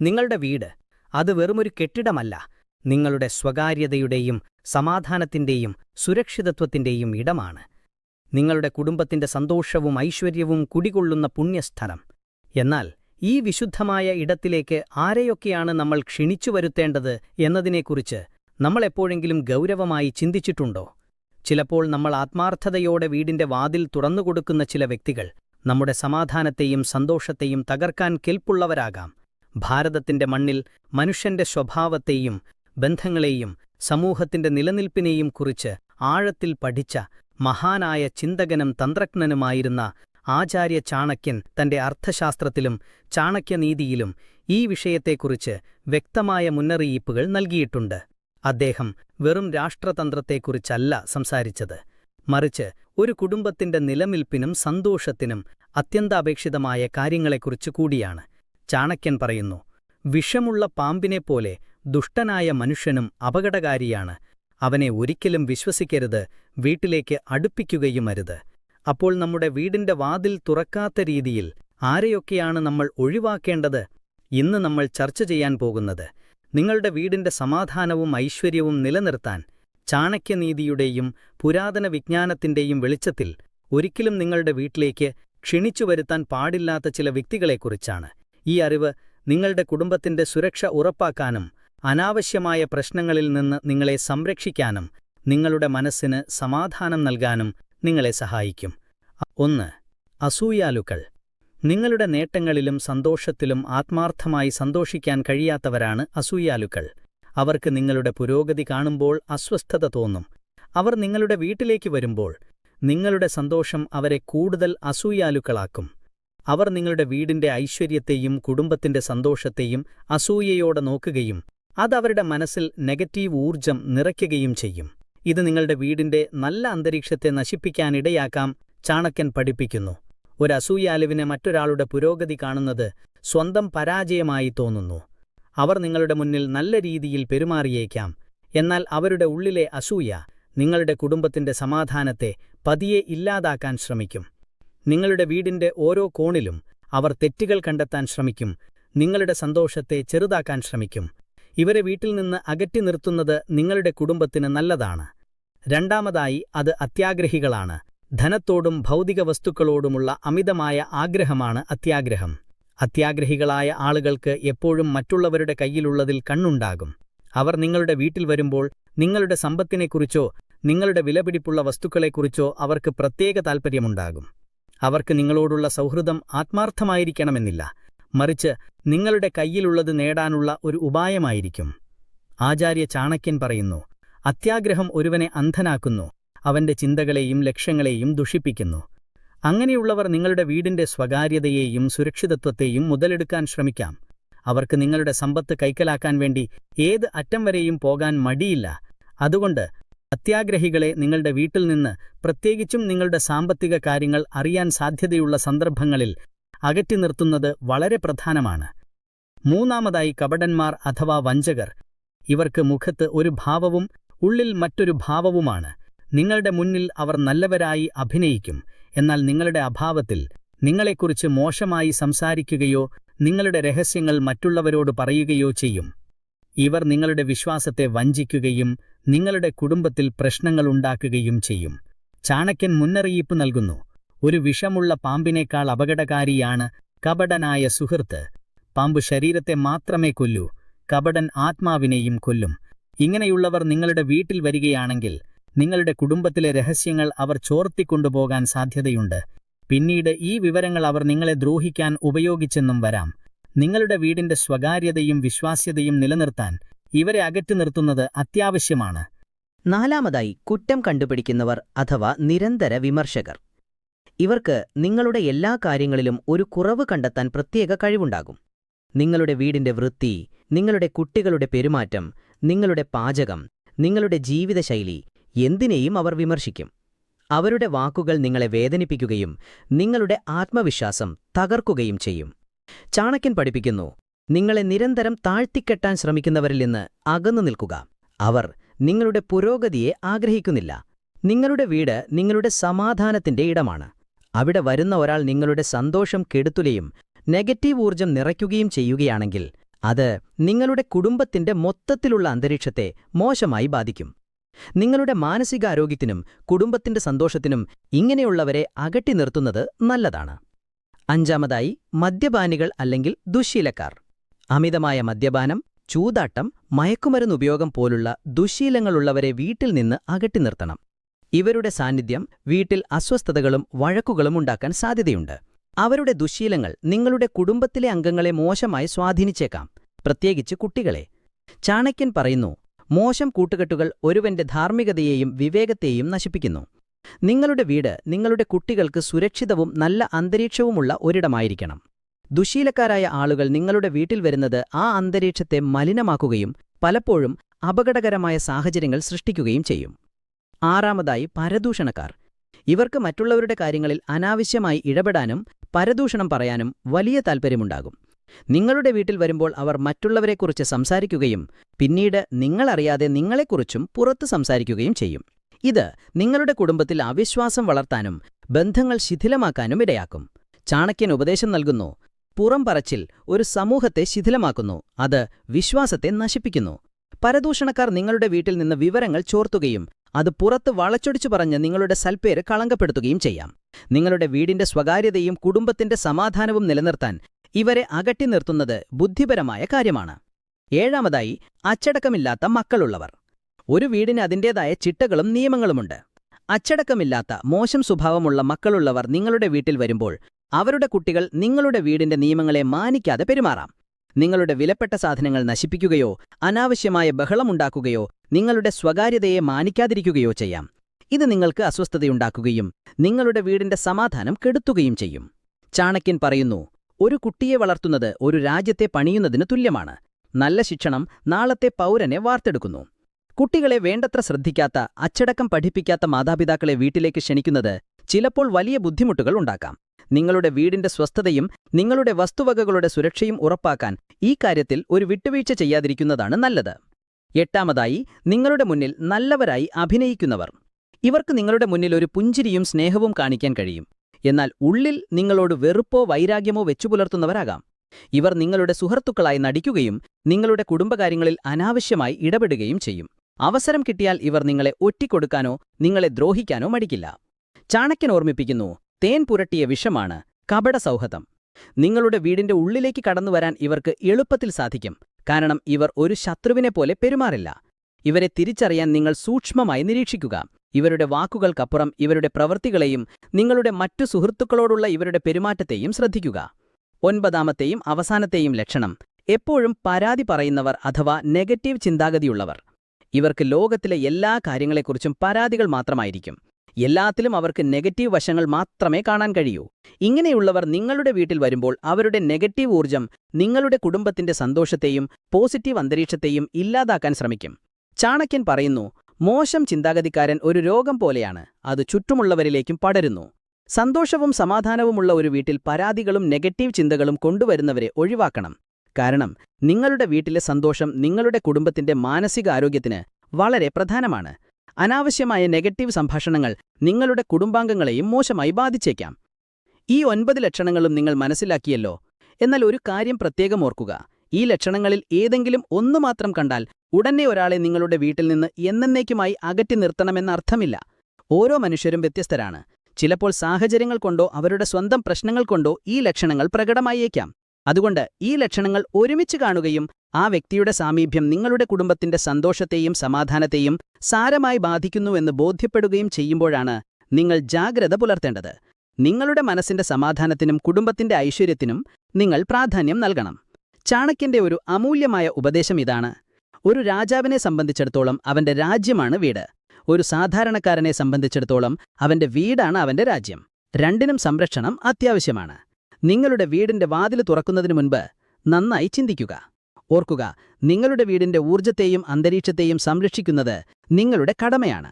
നിങ്ങളുടെ വീട് അത് വെറുമൊരു കെട്ടിടമല്ല നിങ്ങളുടെ സ്വകാര്യതയുടെയും സമാധാനത്തിന്റെയും സുരക്ഷിതത്വത്തിന്റെയും ഇടമാണ്. നിങ്ങളുടെ കുടുംബത്തിന്റെ സന്തോഷവും ഐശ്വര്യവും കുടികൊള്ളുന്ന പുണ്യസ്ഥലം. എന്നാൽ ഈ വിശുദ്ധമായ ഇടത്തിലേക്ക് ആരെയൊക്കെയാണ് നമ്മൾ ക്ഷണിച്ചു വരുത്തേണ്ടത് എന്നതിനെക്കുറിച്ച് നമ്മളെപ്പോഴെങ്കിലും ഗൗരവമായി ചിന്തിച്ചിട്ടുണ്ടോ? ചിലപ്പോൾ നമ്മൾ ആത്മാർത്ഥതയോടെ വീടിന്റെ വാതിൽ തുറന്നുകൊടുക്കുന്ന ചില വ്യക്തികൾ നമ്മുടെ സമാധാനത്തെയും സന്തോഷത്തെയും തകർക്കാൻ കെൽപ്പുള്ളവരാകാം. ഭാരതത്തിന്റെ മണ്ണിൽ മനുഷ്യന്റെ സ്വഭാവത്തെയും ബന്ധങ്ങളെയും സമൂഹത്തിന്റെ നിലനിൽപ്പിനെയും കുറിച്ച് ആഴത്തിൽ പഠിച്ച മഹാനായ ചിന്തകനും തന്ത്രജ്ഞനുമായിരുന്ന ആചാര്യ ചാണക്യൻ തന്റെ അർത്ഥശാസ്ത്രത്തിലും ചാണക്യനീതിയിലും ഈ വിഷയത്തെക്കുറിച്ച് വ്യക്തമായ മുന്നറിയിപ്പുകൾ നൽകിയിട്ടുണ്ട്. അദ്ദേഹം വെറും രാഷ്ട്രതന്ത്രത്തെക്കുറിച്ചല്ല സംസാരിച്ചത്. മറിച്ച് ഒരു കുടുംബത്തിന്റെ നിലനിൽപ്പിനും സന്തോഷത്തിനും അത്യന്താപേക്ഷിതമായ കാര്യങ്ങളെക്കുറിച്ച് കൂടിയാണ്. ചാണക്യൻ പറയുന്നു വിഷമുള്ള പാമ്പിനെപ്പോലെ ദുഷ്ടനായ മനുഷ്യനും അപകടകാരിയാണ്. അവനെ ഒരിക്കലും വിശ്വസിക്കരുത് വീട്ടിലേക്ക് അടുപ്പിക്കുകയുമരുത്. അപ്പോൾ നമ്മുടെ വീടിന്റെ വാതിൽ തുറക്കാത്ത രീതിയിൽ ആരെയൊക്കെയാണ് നമ്മൾ ഒഴിവാക്കേണ്ടത്? ഇന്ന് നമ്മൾ ചർച്ച ചെയ്യാൻ പോകുന്നത് നിങ്ങളുടെ വീടിന്റെ സമാധാനവും ഐശ്വര്യവും നിലനിർത്താൻ ചാണക്യനീതിയുടെയും പുരാതന വിജ്ഞാനത്തിന്റെയും വെളിച്ചത്തിൽ ഒരിക്കലും നിങ്ങളുടെ വീട്ടിലേക്ക് ക്ഷണിച്ചു വരുത്താൻ പാടില്ലാത്ത ചില വ്യക്തികളെക്കുറിച്ചാണ്. ഈ അറിവ് നിങ്ങളുടെ കുടുംബത്തിന്റെ സുരക്ഷ ഉറപ്പാക്കാനും അനാവശ്യമായ പ്രശ്നങ്ങളിൽ നിന്ന് നിങ്ങളെ സംരക്ഷിക്കാനും നിങ്ങളുടെ മനസ്സിന് സമാധാനം നൽകാനും നിങ്ങളെ സഹായിക്കും. ഒന്ന് അസൂയാലുക്കൾ. നിങ്ങളുടെ നേട്ടങ്ങളിലും സന്തോഷത്തിലും ആത്മാർത്ഥമായി സന്തോഷിക്കാൻ കഴിയാത്തവരാണ് അസൂയാലുക്കൾ. അവർക്ക് നിങ്ങളുടെ പുരോഗതി കാണുമ്പോൾ അസ്വസ്ഥത തോന്നും. അവർ നിങ്ങളുടെ വീട്ടിലേക്ക് വരുമ്പോൾ നിങ്ങളുടെ സന്തോഷം അവരെ കൂടുതൽ അസൂയാലുക്കളാക്കും. അവർ നിങ്ങളുടെ വീടിന്റെ ഐശ്വര്യത്തെയും കുടുംബത്തിന്റെ സന്തോഷത്തെയും അസൂയയോടെ നോക്കുകയും അതവരുടെ മനസ്സിൽ നെഗറ്റീവ് ഊർജം നിറയ്ക്കുകയും ചെയ്യും. ഇത് നിങ്ങളുടെ വീടിന്റെ നല്ല അന്തരീക്ഷത്തെ നശിപ്പിക്കാനിടയാക്കാം ചാണക്യൻ പഠിപ്പിക്കുന്നു. ഒരു അസൂയാലുവിന് മറ്റൊരാളുടെ പുരോഗതി കാണുന്നത് സ്വന്തം പരാജയമായി തോന്നുന്നു. അവർ നിങ്ങളുടെ മുന്നിൽ നല്ല രീതിയിൽ പെരുമാറിയേക്കാം. എന്നാൽ അവരുടെ ഉള്ളിലെ അസൂയ നിങ്ങളുടെ കുടുംബത്തിന്റെ സമാധാനത്തെ പതിയെ ഇല്ലാതാക്കാൻ ശ്രമിക്കും. നിങ്ങളുടെ വീടിന്റെ ഓരോ കോണിലും അവർ തെറ്റുകൾ കണ്ടെത്താൻ ശ്രമിക്കും നിങ്ങളുടെ സന്തോഷത്തെ ചെറുതാക്കാൻ ശ്രമിക്കും. ഇവരെ വീട്ടിൽ നിന്ന് അകറ്റി നിർത്തുന്നത് നിങ്ങളുടെ കുടുംബത്തിന് നല്ലതാണ്. രണ്ടാമതായി അത് അത്യാഗ്രഹികളാണ്. ധനത്തോടും ഭൗതിക വസ്തുക്കളോടുമുള്ള അമിതമായ ആഗ്രഹമാണ് അത്യാഗ്രഹം. അത്യാഗ്രഹികളായ ആളുകൾക്ക് എപ്പോഴും മറ്റുള്ളവരുടെ കയ്യിലുള്ളതിൽ കണ്ണുണ്ടാകും. അവർ നിങ്ങളുടെ വീട്ടിൽ വരുമ്പോൾ നിങ്ങളുടെ സമ്പത്തിനെക്കുറിച്ചോ നിങ്ങളുടെ വിലപിടിപ്പുള്ള വസ്തുക്കളെക്കുറിച്ചോ അവർക്ക് പ്രത്യേക താൽപ്പര്യമുണ്ടാകും. അവർക്ക് നിങ്ങളോടുള്ള സൗഹൃദം ആത്മാർത്ഥമായിരിക്കണമെന്നില്ല. മറിച്ച് നിങ്ങളുടെ കയ്യിലുള്ളത് നേടാനുള്ള ഒരു ഉപായമായിരിക്കും. ആചാര്യ ചാണക്യൻ പറയുന്നു അത്യാഗ്രഹം ഒരുവനെ അന്ധനാക്കുന്നു അവന്റെ ചിന്തകളെയും ലക്ഷ്യങ്ങളെയും ദുഷിപ്പിക്കുന്നു. അങ്ങനെയുള്ളവർ നിങ്ങളുടെ വീടിന്റെ സ്വകാര്യതയെയും സുരക്ഷിതത്വത്തെയും മുതലെടുക്കാൻ ശ്രമിക്കാം. അവർക്ക് നിങ്ങളുടെ സമ്പത്ത് കൈക്കലാക്കാൻ വേണ്ടി ഏത് അറ്റം വരെയും പോകാൻ മടിയില്ല. അതുകൊണ്ട് അത്യാഗ്രഹികളെ നിങ്ങളുടെ വീട്ടിൽ നിന്ന് പ്രത്യേകിച്ചും നിങ്ങളുടെ സാമ്പത്തിക കാര്യങ്ങൾ അറിയാൻ സാധ്യതയുള്ള സന്ദർഭങ്ങളിൽ അകറ്റി നിർത്തുന്നത് വളരെ പ്രധാനമാണ്. മൂന്നാമതായി കപടന്മാർ അഥവാ വഞ്ചകർ. ഇവർക്ക് മുഖത്ത് ഒരു ഭാവവും ഉള്ളിൽ മറ്റൊരു ഭാവവുമാണ്. നിങ്ങളുടെ മുന്നിൽ അവർ നല്ലവരായി അഭിനയിക്കും. എന്നാൽ നിങ്ങളുടെ അഭാവത്തിൽ നിങ്ങളെക്കുറിച്ച് മോശമായി സംസാരിക്കുകയോ നിങ്ങളുടെ രഹസ്യങ്ങൾ മറ്റുള്ളവരോട് പറയുകയോ ചെയ്യും. ഇവർ നിങ്ങളുടെ വിശ്വാസത്തെ വഞ്ചിക്കുകയും നിങ്ങളുടെ കുടുംബത്തിൽ പ്രശ്നങ്ങൾ ഉണ്ടാക്കുകയും ചെയ്യും. ചാണക്യൻ മുന്നറിയിപ്പ് നൽകുന്നു. ഒരു വിഷമുള്ള പാമ്പിനേക്കാൾ അപകടകാരിയാണ് കപടനായ സുഹൃത്ത്. പാമ്പ് ശരീരത്തെ മാത്രമേ കൊല്ലൂ കപടൻ ആത്മാവിനെയും കൊല്ലും. ഇങ്ങനെയുള്ളവർ നിങ്ങളുടെ വീട്ടിൽ വരികയാണെങ്കിൽ നിങ്ങളുടെ കുടുംബത്തിലെ രഹസ്യങ്ങൾ അവർ ചോർത്തിക്കൊണ്ടുപോകാൻ സാധ്യതയുണ്ട്. പിന്നീട് ഈ വിവരങ്ങൾ അവർ നിങ്ങളെ ദ്രോഹിക്കാൻ ഉപയോഗിച്ചെന്നും വരാം. നിങ്ങളുടെ വീടിന്റെ സ്വകാര്യതയും വിശ്വാസ്യതയും നിലനിർത്താൻ ഇവരെ അകറ്റി നിർത്തുന്നത് അത്യാവശ്യമാണ്. നാലാമതായി കുറ്റം കണ്ടുപിടിക്കുന്നവർ അഥവാ നിരന്തര വിമർശകർ. ഇവർക്ക് നിങ്ങളുടെ എല്ലാ കാര്യങ്ങളിലും ഒരു കുറവ് കണ്ടെത്താൻ പ്രത്യേക കഴിവുണ്ടാകും. നിങ്ങളുടെ വീടിന്റെ വൃത്തി നിങ്ങളുടെ കുട്ടികളുടെ പെരുമാറ്റം നിങ്ങളുടെ പാചകം നിങ്ങളുടെ ജീവിതശൈലി എന്തിനേയും അവർ വിമർശിക്കും. അവരുടെ വാക്കുകൾ നിങ്ങളെ വേദനിപ്പിക്കുകയും നിങ്ങളുടെ ആത്മവിശ്വാസം തകർക്കുകയും ചെയ്യും. ചാണക്യൻ പഠിപ്പിക്കുന്നു നിങ്ങളെ നിരന്തരം താഴ്ത്തിക്കെട്ടാൻ ശ്രമിക്കുന്നവരിൽ നിന്ന് അകന്നു നിൽക്കുക. അവർ നിങ്ങളുടെ പുരോഗതിയെ ആഗ്രഹിക്കുന്നില്ല. നിങ്ങളുടെ വീട് നിങ്ങളുടെ സമാധാനത്തിന്റെ ഇടമാണ്. അവിടെ വരുന്ന ഒരാൾ നിങ്ങളുടെ സന്തോഷം കെടുത്തുകയും നെഗറ്റീവ് ഊർജം നിറയ്ക്കുകയും ചെയ്യുകയാണെങ്കിൽ അത് നിങ്ങളുടെ കുടുംബത്തിന്റെ മൊത്തത്തിലുള്ള അന്തരീക്ഷത്തെ മോശമായി ബാധിക്കും. നിങ്ങളുടെ മാനസികാരോഗ്യത്തിനും കുടുംബത്തിന്റെ സന്തോഷത്തിനും ഇങ്ങനെയുള്ളവരെ അകറ്റി നിർത്തുന്നത് നല്ലതാണ്. അഞ്ചാമതായി മദ്യപാനികൾ അല്ലെങ്കിൽ ദുശ്ശീലക്കാർ അമിതമായ മദ്യപാനം ചൂതാട്ടം മയക്കുമരുന്ന് ഉപയോഗം പോലുള്ള ദുശ്ശീലങ്ങളുള്ളവരെ വീട്ടിൽ നിന്ന് അകറ്റി നിർത്തണം. ഇവരുടെ സാന്നിധ്യം വീട്ടിൽ അസ്വസ്ഥതകളും വഴക്കുകളും ഉണ്ടാക്കാൻ സാധ്യതയുണ്ട്. അവരുടെ ദുശീലങ്ങൾ നിങ്ങളുടെ കുടുംബത്തിലെ അംഗങ്ങളെ മോശമായി സ്വാധീനിച്ചേക്കാം. പ്രത്യേകിച്ച് കുട്ടികളെ. ചാണക്യൻ പറയുന്നു മോശം കൂട്ടുകെട്ടുകൾ ഒരുവന്റെ ധാർമ്മികതയെയും വിവേകത്തെയും നശിപ്പിക്കുന്നു. നിങ്ങളുടെ വീട് നിങ്ങളുടെ കുട്ടികൾക്ക് സുരക്ഷിതവും നല്ല അന്തരീക്ഷവുമുള്ള ഒരിടമായിരിക്കണം. ദുശീലക്കാരായ ആളുകൾ നിങ്ങളുടെ വീട്ടിൽ വരുന്നത് ആ അന്തരീക്ഷത്തെ മലിനമാക്കുകയും പലപ്പോഴും അപകടകരമായ സാഹചര്യങ്ങൾ സൃഷ്ടിക്കുകയും ചെയ്യും. ആറാമതായി പരദൂഷണക്കാർ. ഇവർക്ക് മറ്റുള്ളവരുടെ കാര്യങ്ങളിൽ അനാവശ്യമായി ഇടപെടാനും പരദൂഷണം പറയാനും വലിയ താൽപ്പര്യമുണ്ടാകും. നിങ്ങളുടെ വീട്ടിൽ വരുമ്പോൾ അവർ മറ്റുള്ളവരെക്കുറിച്ച് സംസാരിക്കുകയും പിന്നീട് നിങ്ങളറിയാതെ നിങ്ങളെക്കുറിച്ചും പുറത്ത് സംസാരിക്കുകയും ചെയ്യും. ഇത് നിങ്ങളുടെ കുടുംബത്തിൽ അവിശ്വാസം വളർത്താനും ബന്ധങ്ങൾ ശിഥിലമാക്കാനും ഇടയാക്കും. ചാണക്യൻ ഉപദേശം നൽകുന്നു പുറം പറച്ചിൽ ഒരു സമൂഹത്തെ ശിഥിലമാക്കുന്നു. അത് വിശ്വാസത്തെ നശിപ്പിക്കുന്നു. പരദൂഷണക്കാർ നിങ്ങളുടെ വീട്ടിൽ നിന്ന് വിവരങ്ങൾ ചോർത്തുകയും അത് പുറത്ത് വളച്ചൊടിച്ചു പറഞ്ഞ് നിങ്ങളുടെ സൽപ്പേര് കളങ്കപ്പെടുത്തുകയും ചെയ്യാം. നിങ്ങളുടെ വീടിന്റെ സ്വകാര്യതയും കുടുംബത്തിന്റെ സമാധാനവും നിലനിർത്താൻ ഇവരെ അകറ്റി നിർത്തുന്നത് ബുദ്ധിപരമായ കാര്യമാണ്. ഏഴാമതായി അച്ചടക്കമില്ലാത്ത മക്കളുള്ളവർ. ഒരു വീടിന് അതിന്റേതായ ചിട്ടകളും നിയമങ്ങളുമുണ്ട്. അച്ചടക്കമില്ലാത്ത മോശം സ്വഭാവമുള്ള മക്കളുള്ളവർ നിങ്ങളുടെ വീട്ടിൽ വരുമ്പോൾ അവരുടെ കുട്ടികൾ നിങ്ങളുടെ വീടിന്റെ നിയമങ്ങളെ മാനിക്കാതെ പെരുമാറാം. നിങ്ങളുടെ വിലപ്പെട്ട സാധനങ്ങൾ നശിപ്പിക്കുകയോ അനാവശ്യമായ ബഹളമുണ്ടാക്കുകയോ നിങ്ങളുടെ സ്വകാര്യതയെ മാനിക്കാതിരിക്കുകയോ ചെയ്യാം. ഇത് നിങ്ങൾക്ക് അസ്വസ്ഥതയുണ്ടാക്കുകയും നിങ്ങളുടെ വീടിന്റെ സമാധാനം കെടുത്തുകയും ചെയ്യും. ചാണക്യൻ പറയുന്നു ഒരു കുട്ടിയെ വളർത്തുന്നത് ഒരു രാജ്യത്തെ പണിയുന്നതിന് തുല്യമാണ്. നല്ല ശിക്ഷണം നാളത്തെ പൗരനെ വാർത്തെടുക്കുന്നു. കുട്ടികളെ വേണ്ടത്ര ശ്രദ്ധിക്കാത്ത അച്ചടക്കം പഠിപ്പിക്കാത്ത മാതാപിതാക്കളെ വീട്ടിലേക്ക് ക്ഷണിക്കുന്നത് ചിലപ്പോൾ വലിയ ബുദ്ധിമുട്ടുകൾ ഉണ്ടാക്കാം. നിങ്ങളുടെ വീടിന്റെ സ്വസ്ഥതയും നിങ്ങളുടെ വസ്തുവകകളുടെ സുരക്ഷയും ഉറപ്പാക്കാൻ ഈ കാര്യത്തിൽ ഒരു വിട്ടുവീഴ്ച ചെയ്യാതിരിക്കുന്നതാണ് നല്ലത്. എട്ടാമതായി നിങ്ങളുടെ മുന്നിൽ നല്ലവരായി അഭിനയിക്കുന്നവർ. ഇവർക്ക് നിങ്ങളുടെ മുന്നിൽ ഒരു പുഞ്ചിരിയും സ്നേഹവും കാണിക്കാൻ കഴിയും. എന്നാൽ ഉള്ളിൽ നിങ്ങളോട് വെറുപ്പോ വൈരാഗ്യമോ വെച്ചുപുലർത്തുന്നവരാകാം. ഇവർ നിങ്ങളുടെ സുഹൃത്തുക്കളായി നടിക്കുകയും നിങ്ങളുടെ കുടുംബകാര്യങ്ങളിൽ അനാവശ്യമായി ഇടപെടുകയും ചെയ്യും. അവസരം കിട്ടിയാൽ ഇവർ നിങ്ങളെ ഒറ്റിക്കൊടുക്കാനോ നിങ്ങളെ ദ്രോഹിക്കാനോ മടിക്കില്ല. ചാണക്യൻ ഓർമ്മിപ്പിക്കുന്നു തേൻ പുരട്ടിയ വിഷമാണ് കപട സൗഹൃദം നിങ്ങളുടെ വീടിന്റെ ഉള്ളിലേക്ക് കടന്നുവരാൻ ഇവർക്ക് എളുപ്പത്തിൽ സാധിക്കും. കാരണം ഇവർ ഒരു ശത്രുവിനെ പോലെ പെരുമാറില്ല. ഇവരെ തിരിച്ചറിയാൻ നിങ്ങൾ സൂക്ഷ്മമായി നിരീക്ഷിക്കുക. ഇവരുടെ വാക്കുകൾക്കപ്പുറം ഇവരുടെ പ്രവൃത്തികളെയും നിങ്ങളുടെ മറ്റു സുഹൃത്തുക്കളോടുള്ള ഇവരുടെ പെരുമാറ്റത്തെയും ശ്രദ്ധിക്കുക. ഒൻപതാമത്തെയും അവസാനത്തെയും ലക്ഷണം. എപ്പോഴും പരാതി പറയുന്നവർ അഥവാ നെഗറ്റീവ് ചിന്താഗതിയുള്ളവർ. ഇവർക്ക് ലോകത്തിലെ എല്ലാ കാര്യങ്ങളെക്കുറിച്ചും പരാതികൾ മാത്രമായിരിക്കും. എല്ലാത്തിലും അവർക്ക് നെഗറ്റീവ് വശങ്ങൾ മാത്രമേ കാണാൻ കഴിയൂ. ഇങ്ങനെയുള്ളവർ നിങ്ങളുടെ വീട്ടിൽ വരുമ്പോൾ അവരുടെ നെഗറ്റീവ് ഊർജം നിങ്ങളുടെ കുടുംബത്തിന്റെ സന്തോഷത്തെയും പോസിറ്റീവ് അന്തരീക്ഷത്തെയും ഇല്ലാതാക്കാൻ ശ്രമിക്കും. ചാണക്യൻ പറയുന്നു മോശം ചിന്താഗതിക്കാരൻ ഒരു രോഗം പോലെയാണ്. അത് ചുറ്റുമുള്ളവരിലേക്കും പടരുന്നു. സന്തോഷവും സമാധാനവുമുള്ള ഒരു വീട്ടിൽ പരാതികളും നെഗറ്റീവ് ചിന്തകളും കൊണ്ടുവരുന്നവരെ ഒഴിവാക്കണം. കാരണം നിങ്ങളുടെ വീട്ടിലെ സന്തോഷം നിങ്ങളുടെ കുടുംബത്തിന്റെ മാനസികാരോഗ്യത്തിന് വളരെ പ്രധാനമാണ്. അനാവശ്യമായ നെഗറ്റീവ് സംഭാഷണങ്ങൾ നിങ്ങളുടെ കുടുംബാംഗങ്ങളെയും മോശമായി ബാധിച്ചേക്കാം. ഈ ഒൻപത് ലക്ഷണങ്ങളും നിങ്ങൾ മനസ്സിലാക്കിയല്ലോ. എന്നാൽ ഒരു കാര്യം പ്രത്യേകം ഓർക്കുക. ഈ ലക്ഷണങ്ങളിൽ ഏതെങ്കിലും ഒന്നു മാത്രം കണ്ടാൽ ഉടനെ ഒരാളെ നിങ്ങളുടെ വീട്ടിൽ നിന്ന് എന്നേക്കുമായി അകറ്റി നിർത്തണമെന്ന അർത്ഥമില്ല. ഓരോ മനുഷ്യരും വ്യത്യസ്തരാണ്. ചിലപ്പോൾ സാഹചര്യങ്ങൾ കൊണ്ടോ അവരുടെ സ്വന്തം പ്രശ്നങ്ങൾ കൊണ്ടോ ഈ ലക്ഷണങ്ങൾ പ്രകടമായേക്കാം. അതുകൊണ്ട് ഈ ലക്ഷണങ്ങൾ ഒരുമിച്ച് കാണുകയും ആ വ്യക്തിയുടെ സാമീപ്യം നിങ്ങളുടെ കുടുംബത്തിന്റെ സന്തോഷത്തെയും സമാധാനത്തെയും സാരമായി ബാധിക്കുന്നുവെന്ന് ബോധ്യപ്പെടുകയും ചെയ്യുമ്പോഴാണ് നിങ്ങൾ ജാഗ്രത പുലർത്തേണ്ടത്. നിങ്ങളുടെ മനസ്സിന്റെ സമാധാനത്തിനും കുടുംബത്തിന്റെ ഐശ്വര്യത്തിനും നിങ്ങൾ പ്രാധാന്യം നൽകണം. ചാണക്യന്റെ ഒരു അമൂല്യമായ ഉപദേശം ഇതാണ്. ഒരു രാജാവിനെ സംബന്ധിച്ചിടത്തോളം അവന്റെ രാജ്യമാണ് വീട്. ഒരു സാധാരണക്കാരനെ സംബന്ധിച്ചിടത്തോളം അവന്റെ വീടാണ് അവന്റെ രാജ്യം. രണ്ടിനും സംരക്ഷണം അത്യാവശ്യമാണ്. നിങ്ങളുടെ വീടിന്റെ വാതിൽ തുറക്കുന്നതിനു മുൻപ് നന്നായി ചിന്തിക്കുക. ഓർക്കുക നിങ്ങളുടെ വീടിന്റെ ഊർജത്തെയും അന്തരീക്ഷത്തെയും സംരക്ഷിക്കുന്നത് നിങ്ങളുടെ കടമയാണ്.